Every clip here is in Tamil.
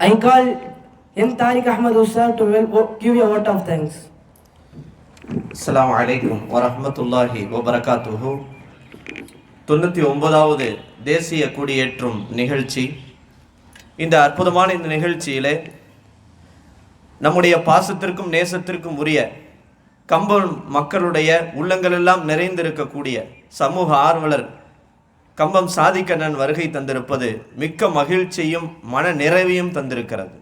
I call M. Tariq Ahmad Ustad to wel- oh, give you a vote of thanks. அஸ்ஸலாமு அலைக்கும் வரஹ்மத்துல்லாஹி வபரகாத்துஹு தொண்ணூற்றி ஒன்பதாவது தேசிய குடியேற்றும் நிகழ்ச்சி இந்த அற்புதமான இந்த நிகழ்ச்சியிலே நம்முடைய பாசத்திற்கும் நேசத்திற்கும் உரிய கம்பம் மக்களுடைய உள்ளங்களெல்லாம் நிறைந்திருக்கக்கூடிய சமூக ஆர்வலர் கம்பம் சாதிக்கண்ணன் வருகை தந்திருப்பது மிக்க மகிழ்ச்சியும் மன நிறைவையும் தந்திருக்கிறது.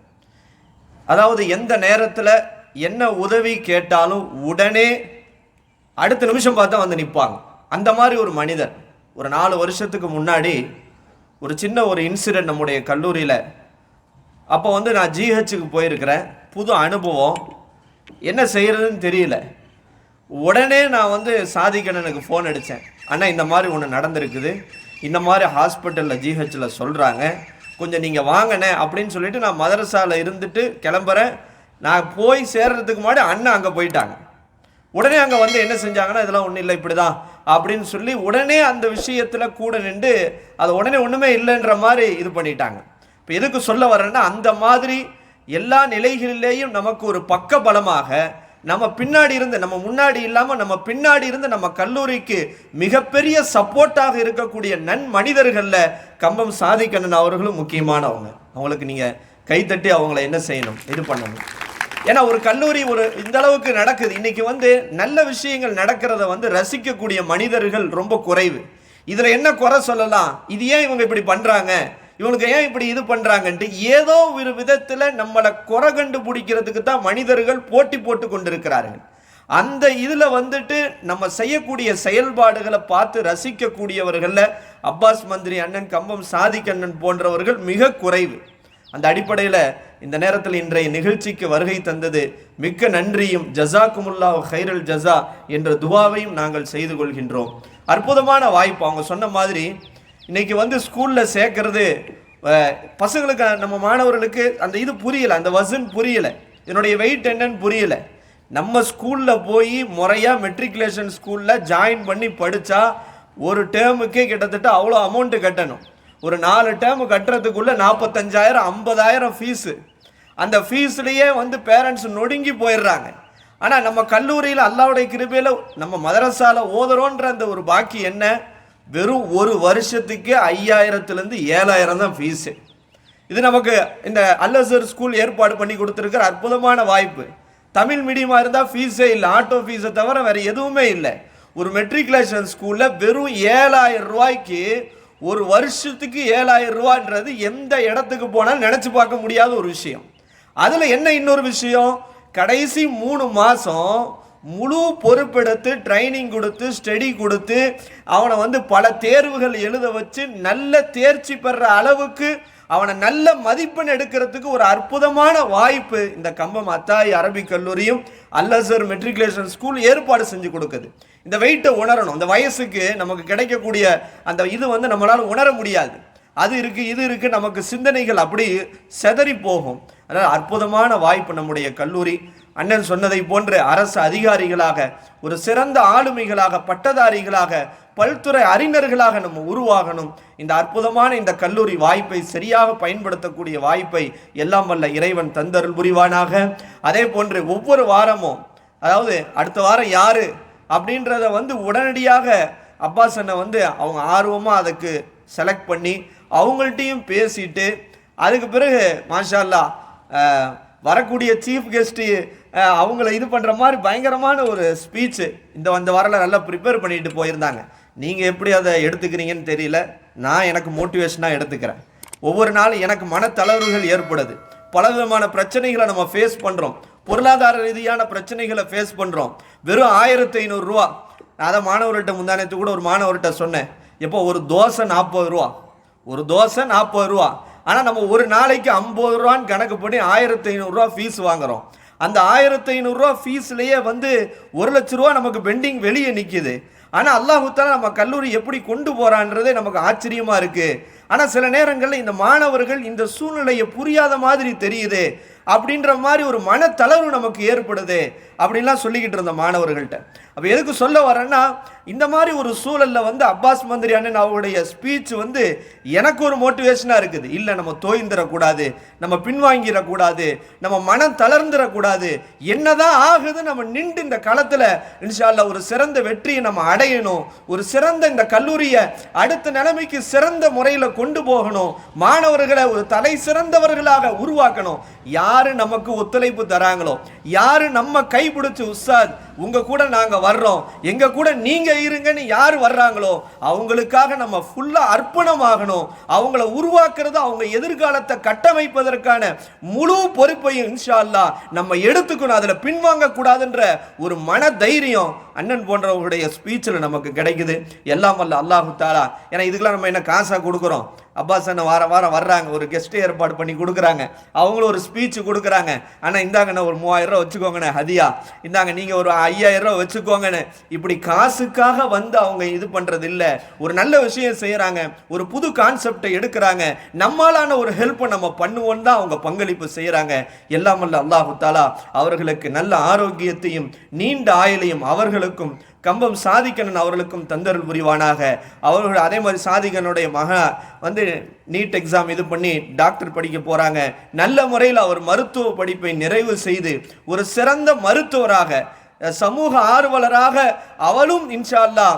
அதாவது எந்த நேரத்தில் என்ன உதவி கேட்டாலும் உடனே அடுத்த நிமிஷம் பார்த்தா வந்து நிற்பாங்க அந்த மாதிரி ஒரு மனிதர். ஒரு நாலு வருஷத்துக்கு முன்னாடி ஒரு சின்ன ஒரு இன்சிடென்ட் நம்முடைய கல்லூரியில். அப்போ வந்து நான் ஜிஹெச்சுக்கு போயிருக்கிறேன். புது அனுபவம். என்ன செய்கிறதுன்னு தெரியல. உடனே நான் வந்து சாதிக்கண்ணனுக்கு ஃபோன் அடித்தேன் அண்ணா இந்த மாதிரி ஒன்று நடந்திருக்குது. இந்த மாதிரி ஹாஸ்பிட்டலில் ஜிஹெச்சில் சொல்கிறாங்க கொஞ்சம் நீங்கள் வாங்கினேன் அப்படின்னு சொல்லிட்டு நான் மதரசாவில் இருந்துட்டு கிளம்புறேன். நான் போய் சேர்றதுக்கு முன்னாடி அண்ணன் அங்கே போயிட்டாங்க. உடனே அங்கே வந்து என்ன செஞ்சாங்கன்னா இதெல்லாம் ஒன்றும் இல்லை இப்படி தான் அப்படின்னு சொல்லி உடனே அந்த விஷயத்தில் கூட நின்று அதை உடனே ஒன்றுமே இல்லைன்ற மாதிரி இது பண்ணிட்டாங்க. இப்போ எதுக்கு சொல்ல வரேன்னா அந்த மாதிரி எல்லா நிலைகளிலேயும் நமக்கு ஒரு பக்க பலமாக நம்ம பின்னாடி இருந்து நம்ம முன்னாடி இல்லாமல் நம்ம பின்னாடி இருந்து நம்ம கல்லூரிக்கு மிகப்பெரிய சப்போர்ட்டாக இருக்கக்கூடிய நன் மனிதர்களில் கம்பம் சாதிக்கண்ணன் அவர்களும் முக்கியமானவங்க. அவங்களுக்கு நீங்கள் கைத்தட்டி அவங்கள என்ன செய்யணும்? இது பண்ணணும். ஏன்னா ஒரு கல்லூரி ஒரு இந்த அளவுக்கு நடக்குது. இன்னைக்கு வந்து நல்ல விஷயங்கள் நடக்கிறத வந்து ரசிக்கக்கூடிய மனிதர்கள் ரொம்ப குறைவு. இதில் என்ன குறை சொல்லலாம்? இது ஏன் இவங்க இப்படி பண்ணுறாங்க இவங்களுக்கு ஏன் இப்படி இது பண்ணுறாங்கன்ட்டு ஏதோ ஒரு விதத்தில் நம்மளை குறை கண்டுபிடிக்கிறதுக்கு தான் மனிதர்கள் போட்டி போட்டு கொண்டிருக்கிறார்கள். அந்த இதில் வந்துட்டு நம்ம செய்யக்கூடிய செயல்பாடுகளை பார்த்து ரசிக்கக்கூடியவர்களில் அப்பாஸ் மந்திரி அண்ணன் கம்பம் சாதிக்கண்ணன் போன்றவர்கள் மிக குறைவு. அந்த அடிப்படையில் இந்த நேரத்தில் இன்றைய நிகழ்ச்சிக்கு வருகை தந்தது மிக்க நன்றியும் ஜசாக்குமுல்லா ஹைரல் ஜஸா என்ற துவாவையும் நாங்கள் செய்து கொள்கின்றோம். அற்புதமான வாய்ப்பு. அவங்க சொன்ன மாதிரி இன்னைக்கு வந்து ஸ்கூலில் சேர்க்கறது பசங்களுக்கு நம்ம மாணவர்களுக்கு அந்த இது புரியலை அந்த வசன் புரியலை. இதனுடைய வெயிட் என்னன்னு புரியலை. நம்ம ஸ்கூலில் போய் முறையாக மெட்ரிகுலேஷன் ஸ்கூலில் ஜாயின் பண்ணி படித்தா ஒரு டேர்முக்கே கிட்டத்தட்ட அவ்வளோ அமௌண்ட்டு கட்டணும். ஒரு நாலு டேர்ம் கட்டுறதுக்குள்ள நாற்பத்தஞ்சாயிரம் ஐம்பதாயிரம் ஃபீஸு அந்த ஃபீஸ்லேயே வந்து பேரண்ட்ஸ் நொடுங்கி போயிடுறாங்க. ஆனால் நம்ம கல்லூரியில் அல்லாவுடைய கிருபையில் நம்ம மதரசாவில் ஓதுறோன்ற அந்த ஒரு பாக்கி என்ன? வெறும் ஒரு வருஷத்துக்கு ஐயாயிரத்துலேருந்து ஏழாயிரம் தான் ஃபீஸு இது நமக்கு இந்த அல்லசர் ஸ்கூல் ஏற்பாடு பண்ணி கொடுத்துருக்கிற அற்புதமான வாய்ப்பு. தமிழ் மீடியமாக இருந்தால் ஃபீஸே இல்லை. ஆட்டோ ஃபீஸை தவிர வேறு எதுவுமே இல்லை. ஒரு மெட்ரிகுலேஷன் ஸ்கூலில் வெறும் ஏழாயிரம் ரூபாய்க்கு ஒரு வருஷத்துக்கு ஏழாயிரம் ரூபான்றது எந்த இடத்துக்கு போனாலும் நினச்சி பார்க்க முடியாத ஒரு விஷயம். அதில் என்ன இன்னொரு விஷயம்? கடைசி மூணு மாதம் முழு பொறுப்பெடுத்து ட்ரைனிங் கொடுத்து ஸ்டடி கொடுத்து அவனை வந்து பல தேர்வுகள் எழுத வச்சு நல்ல தேர்ச்சி பெற அளவுக்கு அவனை நல்ல மதிப்பெண் எடுக்கிறதுக்கு ஒரு அற்புதமான வாய்ப்பு இந்த கம்பம் அத்தாய் அரபிக் கல்லூரியும் அல்லசர் மெட்ரிகுலேஷன் ஸ்கூல் ஏற்பாடு செஞ்சு கொடுக்குது. இந்த வெயிட்டை உணரணும். இந்த வயசுக்கு நமக்கு கிடைக்கக்கூடிய அந்த இது வந்து நம்மளால் உணர முடியாது. அது இருக்குது இது இருக்குது நமக்கு சிந்தனைகள் அப்படி செதறி போகும். அதனால் அற்புதமான வாய்ப்பு நம்முடைய கல்லூரி. அண்ணன் சொன்னதை போன்று அரசு அதிகாரிகளாக ஒரு சிறந்த ஆளுமைகளாக பட்டதாரிகளாக பல்துறை அறிஞர்களாக நம்ம உருவாகணும். இந்த அற்புதமான இந்த கல்லூரி வாய்ப்பை சரியாக பயன்படுத்தக்கூடிய வாய்ப்பை எல்லாம் வல்ல இறைவன் தந்தருள் புரிவானாக. அதே போன்று ஒவ்வொரு வாரமும் அதாவது அடுத்த வாரம் யார் அப்படின்றத வந்து உடனடியாக அப்பாஸ் அண்ணன் வந்து அவங்க ஆர்வமாக அதுக்கு செலக்ட் பண்ணி அவங்கள்ட்டையும் பேசிட்டு அதுக்கு பிறகு மாஷா வரக்கூடிய சீஃப் கெஸ்ட்டு அவங்கள இது பண்ணுற மாதிரி பயங்கரமான ஒரு ஸ்பீச்சு இந்த வந்த வாரில் நல்லா ப்ரிப்பேர் பண்ணிட்டு போயிருந்தாங்க. நீங்கள் எப்படி அதை எடுத்துக்கிறீங்கன்னு தெரியல. நான் எனக்கு மோட்டிவேஷனாக எடுத்துக்கிறேன். ஒவ்வொரு நாளும் எனக்கு மனத்தளர்வுகள் ஏற்படுது. பல விதமான பிரச்சனைகளை நம்ம ஃபேஸ் பண்ணுறோம் பொருளாதார ரீதியான பிரச்சனைகளை ஃபேஸ் பண்ணுறோம் வெறும் ஆயிரத்தி ஐநூறுரூவா நான் அதை மாணவர்கிட்ட முந்தானத்து கூட ஒரு மாணவர்கிட்ட சொன்னேன். எப்போ? ஒரு தோசை நாற்பது ரூபா. ஒரு தோசை நாற்பது ரூபா. ஆனால் நம்ம ஒரு நாளைக்கு ஐம்பது ரூபான்னு கணக்கு பண்ணி ஆயிரத்தி ஐநூறுரூவா ஃபீஸ் வாங்குறோம். அந்த ஆயிரத்தி ஐநூறுரூவா ஃபீஸ்லேயே வந்து ஒரு லட்ச ரூபா நமக்கு பெண்டிங் வெளியே நிற்கிது ஆனால் அல்லாஹுத்தாலா நம்ம கல்லூரி எப்படி கொண்டு போகிறான்றதே நமக்கு ஆச்சரியமாக இருக்குது ஆனால் சில நேரங்களில் இந்த மாணவர்கள் இந்த சூழ்நிலையை புரியாத மாதிரி தெரியுது. அப்படின்ற மாதிரி ஒரு மனத்தளர்வு நமக்கு ஏற்படுது அப்படின்லாம் சொல்லிக்கிட்டு இருந்த மாணவர்கள்ட்ட. அப்போ எதுக்கு சொல்ல வரேன்னா இந்த மாதிரி ஒரு சூழலில் வந்து அப்பாஸ் மந்திரி அண்ணன் அவருடைய ஸ்பீச் வந்து எனக்கு ஒரு மோட்டிவேஷனாக இருக்குது. இல்லை நம்ம தோய்ந்துடக்கூடாது நம்ம பின்வாங்கிடக்கூடாது நம்ம மனம் தளர்ந்துடக்கூடாது. என்னதான் ஆகுது நம்ம நின்று இந்த களத்தில் இன்ஷால்ல ஒரு சிறந்த வெற்றியை நம்ம அடையணும் ஒரு சிறந்த இந்த கல்லூரியை அடுத்த நிலைமைக்கு சிறந்த முறையில் கொண்டு போகணும் மாணவர்களை ஒரு தலை சிறந்தவர்களாக உருவாக்கணும். யார் நமக்கு ஒத்துழைப்பு தராங்களோ? யாரு நம்ம கைப்பிடிச்சு உஸ்தாத் உங்கள் கூட நாங்கள் வர்றோம். எங்கள் கூட நீங்கள் இருங்கன்னு யார் வர்றாங்களோ அவங்களுக்காக நம்ம ஃபுல்லாக அர்ப்பணமாகணும். அவங்கள உருவாக்குறது அவங்க எதிர்காலத்தை கட்டமைப்பதற்கான முழு பொறுப்பையும் இன்ஷா நம்ம எடுத்துக்கணும். அதில் பின்வாங்கக்கூடாதுன்ற ஒரு மன தைரியம் அண்ணன் போன்றவங்களுடைய ஸ்பீச்சில் நமக்கு கிடைக்குது. எல்லாம் வல்ல அல்லாஹு தாலா. ஏன்னா இதுக்கெல்லாம் நம்ம என்ன காசாக கொடுக்குறோம்? அப்பாஸ் அண்ணன் வாரம் வாரம் வர்றாங்க. ஒரு கெஸ்ட் ஏற்பாடு பண்ணி கொடுக்குறாங்க. அவங்களும் ஒரு ஸ்பீச் கொடுக்குறாங்க. ஆனால் இந்தாங்கண்ணா ஒரு மூவாயிரம் ரூபா வச்சுக்கோங்கண்ணே ஹதியா. இந்தாங்க நீங்கள் ஒரு ஐயாயிரம் ரூபா வச்சுக்கோங்கன்னு. இப்படி காசுக்காக வந்து அவங்க இது பண்ணுறது இல்லை ஒரு நல்ல விஷயம் செய்கிறாங்க ஒரு புது கான்செப்டை எடுக்கிறாங்க. நம்மளான ஒரு ஹெல்ப்பை நம்ம பண்ணுவோம் தான் அவங்க பங்களிப்பு செய்கிறாங்க எல்லாம் அல்ல அல்லாஹு தாலா அவர்களுக்கு நல்ல ஆரோக்கியத்தையும் நீண்ட ஆயுளையும் அவர்களுக்கும் கம்பம் சாதிக்கணும் அவர்களுக்கும் தந்தருள் புரிவானாக. அவர்கள் அதே மாதிரி சாதிக்கனுடைய மகா வந்து நீட் எக்ஸாம் இது பண்ணி டாக்டர் படிக்க போகிறாங்க நல்ல முறையில் அவர் மருத்துவ படிப்பை நிறைவு செய்து ஒரு சிறந்த மருத்துவராக சமூக ஆர்வலராக அவளும் இன்ஷா அல்லாஹ்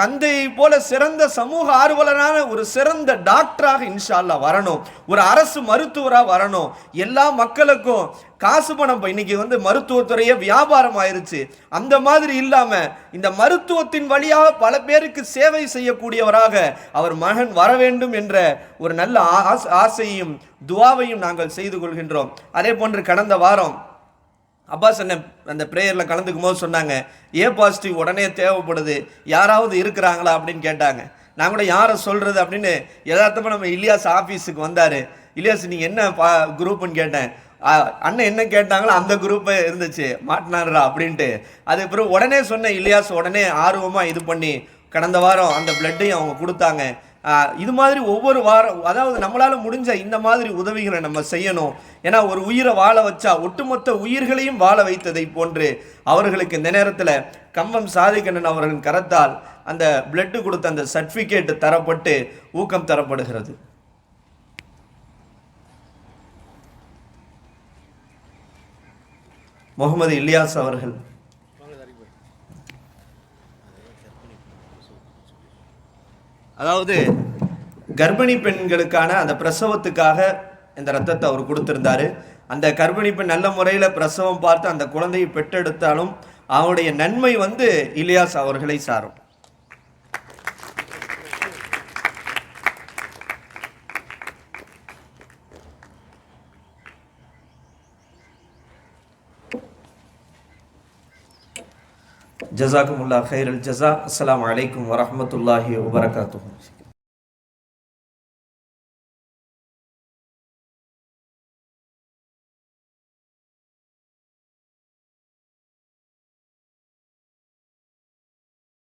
தந்தையை போல சிறந்த சமூக ஆர்வலரான ஒரு சிறந்த டாக்டராக இன்ஷா அல்லாஹ் வரணும். ஒரு அரசு மருத்துவராக வரணும். எல்லா மக்களுக்கும் காசு பணம் இப்போ இன்னைக்கு வந்து மருத்துவத்துறையே வியாபாரம் ஆயிருச்சு. அந்த மாதிரி இல்லாமல் இந்த மருத்துவத்தின் வழியாக பல பேருக்கு சேவை செய்யக்கூடியவராக அவர் மகன் வர வேண்டும் என்ற ஒரு நல்ல ஆசையும் துவாவையும் நாங்கள் செய்து கொள்கின்றோம். அதே போன்று கடந்த வாரம் அப்பாஸ் சொன்ன அந்த ப்ரேயரில் கலந்துக்கும் போது சொன்னாங்க ஏ பாசிட்டிவ் உடனே தேவைப்படுது. யாராவது இருக்கிறாங்களா? அப்படின்னு கேட்டாங்க. நான் கூட யாரை சொல்கிறது அப்படின்னு எதார்த்தமாக நம்ம இலியாஸ் ஆஃபீஸுக்கு வந்தார். இலியாஸ் நீங்கள் என்ன பா குரூப்புன்னு கேட்டேன். அண்ணன் என்ன கேட்டாங்களோ அந்த குரூப்பே இருந்துச்சு. மாட்டினாருடா அப்படின்ட்டு. அதுக்கு பிறகு உடனே சொன்னேன் இலியாஸ் உடனே ஆர்வமாக இது பண்ணி கடந்த வாரம் அந்த பிளட்டையும் அவங்க கொடுத்தாங்க. இது மாதிரி ஒவ்வொரு வாரம் அதாவது நம்மளால் முடிஞ்ச இந்த மாதிரி உதவிகளை நம்ம செய்யணும். ஏன்னா ஒரு உயிரை வாழ வச்சா ஒட்டுமொத்த உயிர்களையும் வாழ வைத்ததை போன்று அவர்களுக்கு இந்த நேரத்தில் கம்பம் சாதிக்கண்ணன் அவர்களின் கரத்தால் அந்த பிளட்டு கொடுத்த அந்த சர்டிஃபிகேட் தரப்பட்டு ஊக்கம் தரப்படுகிறது. முகமது இலியாஸ் அவர்கள். அதாவது கர்ப்பிணி பெண்களுக்கான அந்த பிரசவத்துக்காக இந்த ரத்தத்தை அவர் கொடுத்துருந்தாரு. அந்த கர்ப்பிணி பெண் நல்ல முறையில் பிரசவம் பார்த்து அந்த குழந்தையை பெற்றெடுத்தாலும் அவனுடைய நன்மை வந்து இலியாஸ் அவர்களை சாரும். ஜசாக்குமுல்லா ஹைரல் ஜசா. அஸ்லாம் அலைக்கும் வரமத்துல்லாஹி வபரகாத்துஹு.